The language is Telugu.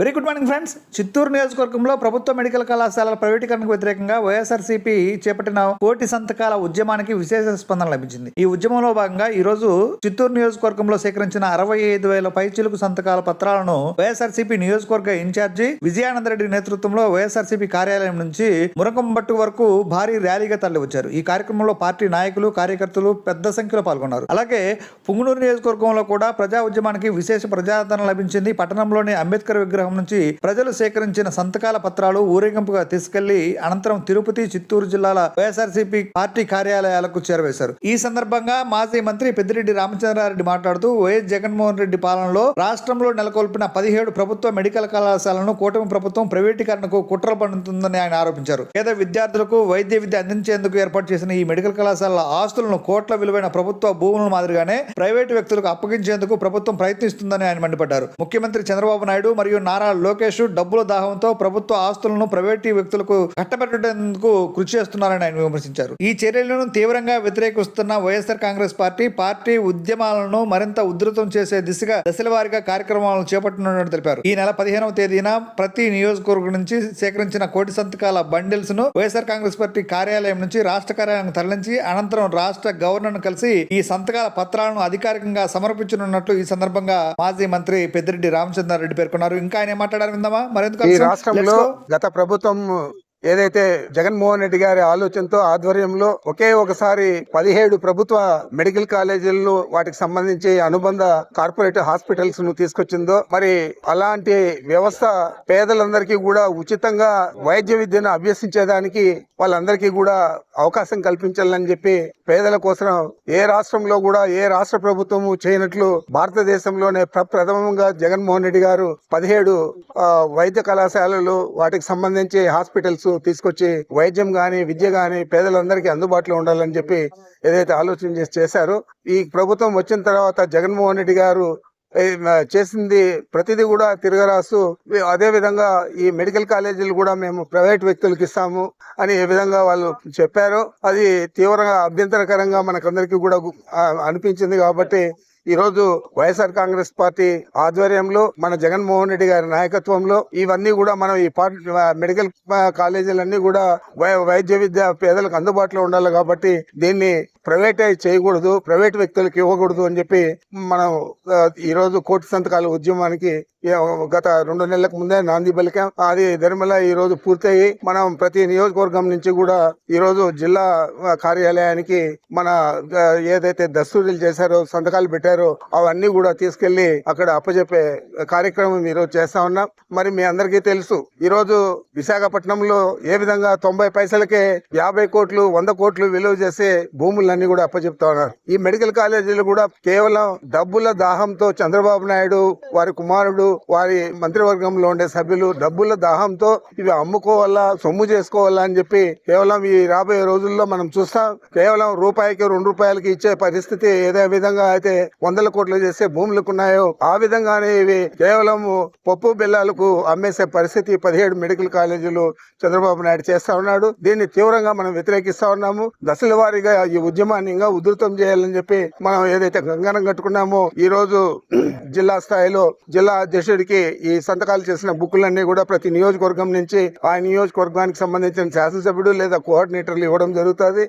Very good morning friends. Chittoor నియోజకవర్గంలో ప్రభుత్వ మెడికల్ కళాశాలల ప్రైవేటీకరణకు వ్యతిరేకంగా వైఎస్ఆర్సీపీ చేపట్టిన కోటి సంతకాల ఉద్యమానికి విశేష స్పందన లభించింది. ఈ ఉద్యమంలో భాగంగా ఈ రోజు చిత్తూరు నియోజకవర్గంలో సేకరించిన అరవై ఐదు వేల పైచిలుకు సంతకాల పత్రాలను వైఎస్ఆర్సీపీ నియోజకవర్గ ఇన్ఛార్జి విజయానందరెడ్డి నేతృత్వంలో వైఎస్ఆర్సీపీ కార్యాలయం నుంచి మురకంబట్టు వరకు భారీ ర్యాలీగా తరలివచ్చారు. ఈ కార్యక్రమంలో పార్టీ నాయకులు కార్యకర్తలు పెద్ద సంఖ్యలో పాల్గొన్నారు. అలాగే పుంగనూరు నియోజకవర్గంలో కూడా ప్రజా ఉద్యమానికి విశేష ప్రజాదరణ లభించింది. పట్టణంలోని అంబేద్కర్ విగ్రహం నుంచి ప్రజలు సేకరించిన సంతకాల పత్రాలు ఊరేగింపుగా తీసుకెళ్ళి అనంతరం తిరుపతి చిత్తూరు జిల్లాల వైఎస్ఆర్సీపీ పార్టీ కార్యాలయాలకు చేరవేశారు. ఈ సందర్భంగా మాజీ మంత్రి పెద్దిరెడ్డి రామచంద్రారెడ్డి మాట్లాడుతూ వైఎస్ జగన్మోహన్ రెడ్డి పాలనలో రాష్ట్రంలో నెలకొల్పిన పదిహేడు ప్రభుత్వ మెడికల్ కళాశాలను కూటమి ప్రభుత్వం ప్రైవేటీకరణకు కుట్ర పడుతుందని ఆయన ఆరోపించారు. పేద విద్యార్థులకు వైద్య విద్య అందించేందుకు ఏర్పాటు చేసిన ఈ మెడికల్ కళాశాలల ఆస్తులను కోట్ల విలువైన ప్రభుత్వ భూముల మాదిరిగానే ప్రైవేటు వ్యక్తులకు అప్పగించేందుకు ప్రభుత్వం ప్రయత్నిస్తుందని ఆయన మండిపడ్డారు. ముఖ్యమంత్రి చంద్రబాబు నాయుడు మరియు నారా లోకేష్ డబ్బుల దాహంతో ప్రభుత్వ ఆస్తులను ప్రైవేటు వ్యక్తులకు కట్టబెట్టేందుకు కృషి చేస్తున్నారని ఆయన విమర్శించారు. ఈ చర్యలను తీవ్రంగా వ్యతిరేకిస్తున్న వైఎస్ఆర్ కాంగ్రెస్ పార్టీ పార్టీ ఉద్యమాలను మరింత ఉధృతం చేసే దిశగా దశలవారీగా కార్యక్రమాలను చేపట్టనున్నట్టు తెలిపారు. ఈ నెల పదిహేనవ తేదీన ప్రతి నియోజకవర్గం నుంచి సేకరించిన కోటి సంతకాల బండిల్స్ను వైఎస్ఆర్ కాంగ్రెస్ పార్టీ కార్యాలయం నుంచి రాష్ట్ర కార్యాలయం తరలించి అనంతరం రాష్ట్ర గవర్నర్ కలిసి ఈ సంతకాల పత్రాలను అధికారికంగా సమర్పించనున్నట్లు ఈ సందర్భంగా మాజీ మంత్రి పెద్దిరెడ్డి రామచంద్రారెడ్డి పేర్కొన్నారు. ఇంకా ఆయన ఏం మాట్లాడారు విందామా మరెందుకు ఈ? రాష్ట్రంలో. గత ప్రభుత్వం ఏదైతే జగన్మోహన్ రెడ్డి గారి ఆలోచనతో ఆధ్వర్యంలో ఒకే ఒకసారి పదిహేడు ప్రభుత్వ మెడికల్ కాలేజీలను వాటికి సంబంధించి అనుబంధ కార్పొరేట్ హాస్పిటల్స్ను తీసుకొచ్చిందో మరి అలాంటి వ్యవస్థ పేదలందరికీ కూడా ఉచితంగా వైద్య విద్యను అభ్యసించేదానికి వాళ్ళందరికీ కూడా అవకాశం కల్పించాలని చెప్పి పేదల కోసం ఏ రాష్ట్రంలో కూడా ఏ రాష్ట్ర ప్రభుత్వము చేయనట్లు భారతదేశంలోనే ప్రప్రథమంగా జగన్మోహన్ రెడ్డి గారు పదిహేడు వైద్య కళాశాలలు వాటికి సంబంధించి హాస్పిటల్స్ తీసుకొచ్చి వైద్యం గాని విద్య గాని పేదలందరికీ అందుబాటులో ఉండాలని చెప్పి ఏదైతే ఆలోచన చేసి చేశారో ఈ ప్రభుత్వం వచ్చిన తర్వాత జగన్మోహన్ రెడ్డి గారు చేసింది ప్రతిదీ కూడా తిరగరాసు అదే విధంగా ఈ మెడికల్ కాలేజీలు కూడా మేము ప్రైవేట్ వ్యక్తులకు ఇస్తాము అని ఏ విధంగా వాళ్ళు చెప్పారో అది తీవ్రంగా అభ్యంతరకరంగా మనకందరికీ కూడా అనిపించింది కాబట్టి ఈ రోజు వైఎస్ఆర్ కాంగ్రెస్ పార్టీ ఆధ్వర్యంలో మన జగన్మోహన్ రెడ్డి గారి నాయకత్వంలో ఇవన్నీ కూడా మనం ఈ మెడికల్ కాలేజీలన్నీ కూడా వై- వైద్య విద్య పేదలకు అందుబాటులో ఉండాలి కాబట్టి దీన్ని ప్రైవేటైజ్ చేయకూడదు ప్రైవేట్ వ్యక్తులకు ఇవ్వకూడదు అని చెప్పి మనం ఈరోజు ఈ రోజు కోటి సంతకాల ఉద్యమానికి గత రెండు నెలలకు ముందే నాంది పలికాం. అది ధర్మల ఈ రోజు పూర్తయి మనం ప్రతి నియోజకవర్గం నుంచి కూడా ఈ రోజు జిల్లా కార్యాలయానికి మన ఏదైతే దస్తూరీలు చేశారో సంతకాలు పెట్టారు అవన్నీ కూడా తీసుకెళ్ళి అక్కడ అప్పచెప్పే కార్యక్రమం ఈరోజు చేస్తా ఉన్నాం. మరి మీ అందరికీ తెలుసు ఈరోజు విశాఖపట్నంలో ఏ విధంగా తొంభై పైసలకే యాభై కోట్లు వంద కోట్లు విలువ చేసే భూములన్నీ కూడా అప్పచెప్తా ఉన్నారు. ఈ మెడికల్ కాలేజీలు కూడా కేవలం డబ్బుల దాహంతో చంద్రబాబు నాయుడు వారి కుమారుడు వారి మంత్రివర్గంలో ఉండే సభ్యులు డబ్బుల దాహంతో ఇవి అమ్ముకోవాలా సొమ్ము చేసుకోవాలా అని చెప్పి కేవలం ఈ రాబోయే రోజుల్లో మనం చూస్తాం. కేవలం రూపాయికి రెండు రూపాయలకి ఇచ్చే పరిస్థితి ఏదే విధంగా అయితే వందల కోట్లు చేసే భూములకు ఉన్నాయో ఆ విధంగానే ఇవి కేవలం పప్పు బెల్లాలకు అమ్మేసే పరిస్థితి పదిహేడు మెడికల్ కాలేజీలు చంద్రబాబు నాయుడు చేస్తా ఉన్నాడు. దీన్ని తీవ్రంగా మనం వ్యతిరేకిస్తా ఉన్నాము. దశల వారీగా ఈ ఉద్యమాన్ని ఇంకా ఉధృతం చేయాలని చెప్పి మనం ఏదైతే గంగనం కట్టుకున్నామో ఈ రోజు జిల్లా స్థాయిలో జిల్లా అధ్యక్షుడికి ఈ సంతకాలు చేసిన బుక్కులన్నీ కూడా ప్రతి నియోజకవర్గం నుంచి ఆ నియోజకవర్గానికి సంబంధించిన శాసనసభ్యుడు లేదా కోఆర్డినేటర్లు ఇవ్వడం జరుగుతుంది.